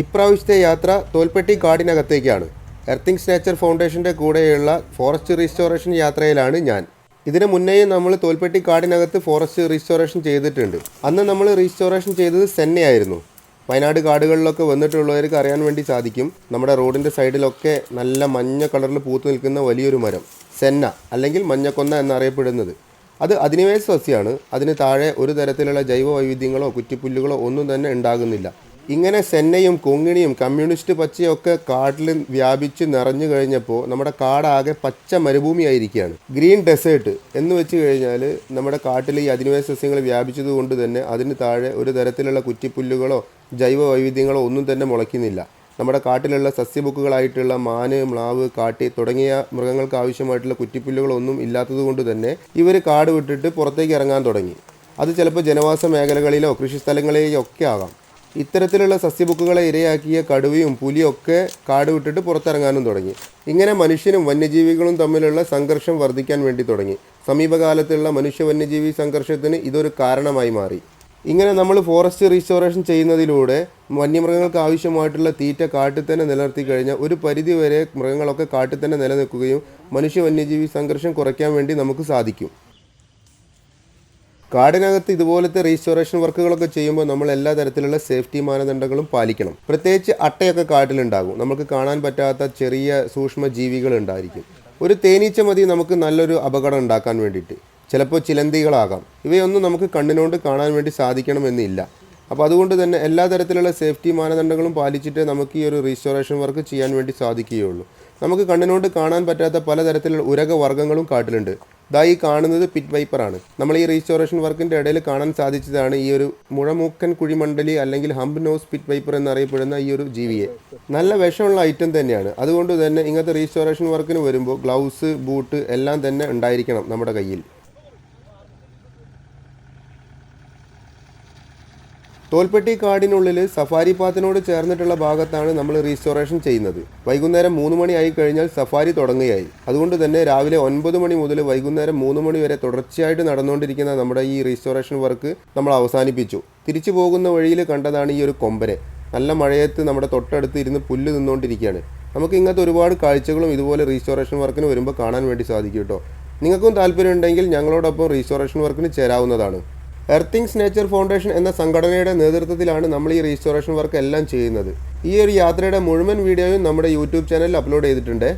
ഇപ്രാവശ്യത്തെ യാത്ര തോൽപ്പെട്ടി കാടിനകത്തേക്കാണ്. എർത്തിങ്സ് നേച്ചർ ഫൗണ്ടേഷന്റെ കൂടെയുള്ള ഫോറസ്റ്റ് റീസ്റ്റോറേഷൻ യാത്രയിലാണ് ഞാൻ. ഇതിന് മുന്നേ നമ്മൾ തോൽപ്പെട്ടി കാടിനകത്ത് ഫോറസ്റ്റ് റീസ്റ്റോറേഷൻ ചെയ്തിട്ടുണ്ട്. അന്ന് നമ്മൾ റീസ്റ്റോറേഷൻ ചെയ്തത് സെന്നയായിരുന്നു. വയനാട് കാടുകളിലൊക്കെ വന്നിട്ടുള്ളവർക്ക് അറിയാൻ വേണ്ടി സാധിക്കും. നമ്മുടെ റോഡിന്റെ സൈഡിലൊക്കെ നല്ല മഞ്ഞ കളറിൽ പൂത്തു നിൽക്കുന്ന വലിയൊരു മരം സെന്ന അല്ലെങ്കിൽ മഞ്ഞക്കൊന്ന എന്നറിയപ്പെടുന്നത്. അത് അധിനിവേശ സസ്യമാണ് അതിന് താഴെ ഒരു തരത്തിലുള്ള ജൈവ വൈവിധ്യങ്ങളോ കുറ്റിപ്പുല്ലുകളോ ഒന്നും തന്നെ ഉണ്ടാകുന്നില്ല. ഇങ്ങനെ സെന്നയും കൊങ്ങിണിയും കമ്മ്യൂണിസ്റ്റ് പച്ചയും ഒക്കെ കാട്ടിൽ വ്യാപിച്ച് നിറഞ്ഞു കഴിഞ്ഞപ്പോൾ നമ്മുടെ കാടാകെ പച്ച മരുഭൂമിയായിരിക്കുകയാണ്. ഗ്രീൻ ഡെസേർട്ട് എന്ന് വെച്ച് കഴിഞ്ഞാൽ നമ്മുടെ കാട്ടിൽ ഈ അധിനിവേശ സസ്യങ്ങൾ വ്യാപിച്ചത് കൊണ്ട് തന്നെ അതിന് താഴെ ഒരു തരത്തിലുള്ള കുറ്റിപ്പുല്ലുകളോ ജൈവ വൈവിധ്യങ്ങളോ ഒന്നും തന്നെ മുളയ്ക്കുന്നില്ല. നമ്മുടെ കാട്ടിലുള്ള സസ്യബുക്കുകളായിട്ടുള്ള മാന് മ്ലാവ് കാട്ടി തുടങ്ങിയ മൃഗങ്ങൾക്ക് ആവശ്യമായിട്ടുള്ള കുറ്റിപ്പുല്ലുകളൊന്നും ഇല്ലാത്തതുകൊണ്ട് തന്നെ ഇവർ കാട് വിട്ടിട്ട് പുറത്തേക്ക് ഇറങ്ങാൻ തുടങ്ങി. അത് ചിലപ്പോൾ ജനവാസ മേഖലകളിലോ കൃഷിസ്ഥലങ്ങളിലോ ഒക്കെ ആകാം. ഇത്തരത്തിലുള്ള സസ്യബുക്കുകളെ ഇരയാക്കിയ കടുവയും പുലിയൊക്കെ കാട് വിട്ടിട്ട് പുറത്തിറങ്ങാനും തുടങ്ങി. ഇങ്ങനെ മനുഷ്യനും വന്യജീവികളും തമ്മിലുള്ള സംഘർഷം വർദ്ധിക്കാൻ വേണ്ടി തുടങ്ങി. സമീപകാലത്തുള്ള മനുഷ്യ വന്യജീവി സംഘർഷത്തിന് ഇതൊരു കാരണമായി മാറി. ഇങ്ങനെ നമ്മൾ ഫോറസ്റ്റ് റീസ്റ്റോറേഷൻ ചെയ്യുന്നതിലൂടെ വന്യമൃഗങ്ങൾക്ക് ആവശ്യമായിട്ടുള്ള തീറ്റ കാട്ടിൽ തന്നെ നിലനിർത്തി കഴിഞ്ഞാൽ ഒരു പരിധിവരെ മൃഗങ്ങളൊക്കെ കാട്ടിൽ തന്നെ നിലനിൽക്കുകയും മനുഷ്യ വന്യജീവി സംഘർഷം കുറയ്ക്കാൻ വേണ്ടി നമുക്ക് സാധിക്കും. കാടിനകത്ത് ഇതുപോലത്തെ റീസ്റ്റോറേഷൻ വർക്കുകളൊക്കെ ചെയ്യുമ്പോൾ നമ്മൾ എല്ലാ തരത്തിലുള്ള സേഫ്റ്റി മാനദണ്ഡങ്ങളും പാലിക്കണം. പ്രത്യേകിച്ച് അട്ടയൊക്കെ കാട്ടിലുണ്ടാകും. നമുക്ക് കാണാൻ പറ്റാത്ത ചെറിയ സൂക്ഷ്മ ജീവികൾ ഉണ്ടായിരിക്കും. ഒരു തേനീച്ച മതി നമുക്ക് നല്ലൊരു അപകടം ഉണ്ടാക്കാൻ വേണ്ടിയിട്ട്. ചിലപ്പോൾ ചിലന്തികളാകാം. ഇവയൊന്നും നമുക്ക് കണ്ണിനോണ്ട് കാണാൻ വേണ്ടി സാധിക്കണമെന്നില്ല. അപ്പോൾ അതുകൊണ്ട് തന്നെ എല്ലാ തരത്തിലുള്ള സേഫ്റ്റി മാനദണ്ഡങ്ങളും പാലിച്ചിട്ട് നമുക്ക് ഈ ഒരു റീസ്റ്റോറേഷൻ വർക്ക് ചെയ്യാൻ വേണ്ടി സാധിക്കുകയുള്ളൂ. നമുക്ക് കണ്ണിനോണ്ട് കാണാൻ പറ്റാത്ത പലതരത്തിലുള്ള ഉരക വർഗങ്ങളും കാട്ടിലുണ്ട്. ദാ ഈ കാണുന്നത് പിറ്റ് വൈപ്പറാണ് നമ്മൾ ഈ റീസ്റ്റോറേഷൻ വർക്കിന്റെ ഇടയിൽ കാണാൻ സാധിച്ചതാണ് ഈ ഒരു മുഴമൂക്കൻ കുഴിമണ്ഡലി അല്ലെങ്കിൽ ഹംബ് നോസ് പിറ്റ് വൈപ്പർ എന്നറിയപ്പെടുന്ന ഈ ഒരു ജീവിയെ. നല്ല വിഷമുള്ള ഐറ്റം തന്നെയാണ്. അതുകൊണ്ട് തന്നെ ഇങ്ങനത്തെ റീസ്റ്റോറേഷൻ വർക്കിന് വരുമ്പോൾ ഗ്ലൗസ് ബൂട്ട് എല്ലാം തന്നെ ഉണ്ടായിരിക്കണം നമ്മുടെ കയ്യിൽ. തോൽപ്പെട്ടി കാടിനുള്ളിൽ സഫാരി പാത്തിനോട് ചേർന്നിട്ടുള്ള ഭാഗത്താണ് നമ്മൾ റീസ്റ്റോറേഷൻ ചെയ്യുന്നത്. വൈകുന്നേരം മൂന്ന് മണി ആയി കഴിഞ്ഞാൽ സഫാരി തുടങ്ങുകയായി. അതുകൊണ്ട് തന്നെ രാവിലെ ഒൻപത് മണി മുതൽ വൈകുന്നേരം മൂന്ന് മണി വരെ തുടർച്ചയായിട്ട് നടന്നുകൊണ്ടിരിക്കുന്ന നമ്മുടെ ഈ റീസ്റ്റോറേഷൻ വർക്ക് നമ്മൾ അവസാനിപ്പിച്ചു. തിരിച്ചു പോകുന്ന വഴിയിൽ കണ്ടതാണ് ഈ ഒരു കൊമ്പരെ നല്ല മഴയത്ത് നമ്മുടെ തൊട്ടടുത്ത് ഇരുന്ന് പുല്ല് നിന്നുകൊണ്ടിരിക്കുകയാണ് നമുക്ക് ഇങ്ങനത്തെ ഒരുപാട് കാഴ്ചകളും ഇതുപോലെ റീസ്റ്റോറേഷൻ വർക്കിന് വരുമ്പോൾ കാണാൻ വേണ്ടി സാധിക്കും കേട്ടോ. നിങ്ങൾക്കും താല്പര്യമുണ്ടെങ്കിൽ ഞങ്ങളോടൊപ്പം റീസ്റ്റോറേഷൻ വർക്കിന് ചേരാവുന്നതാണ്. എർത്തിങ്സ് നേച്ചർ ഫൗണ്ടേഷൻ എന്ന സംഘടനയുടെ നേതൃത്വത്തിലാണ് നമ്മൾ ഈ റീസ്റ്റോറേഷൻ വർക്ക് എല്ലാം ചെയ്യുന്നത്. ഈ ഒരു യാത്രയുടെ മുഴുവൻ വീഡിയോയും നമ്മുടെ യൂട്യൂബ് ചാനലിൽ അപ്ലോഡ് ചെയ്തിട്ടുണ്ട്.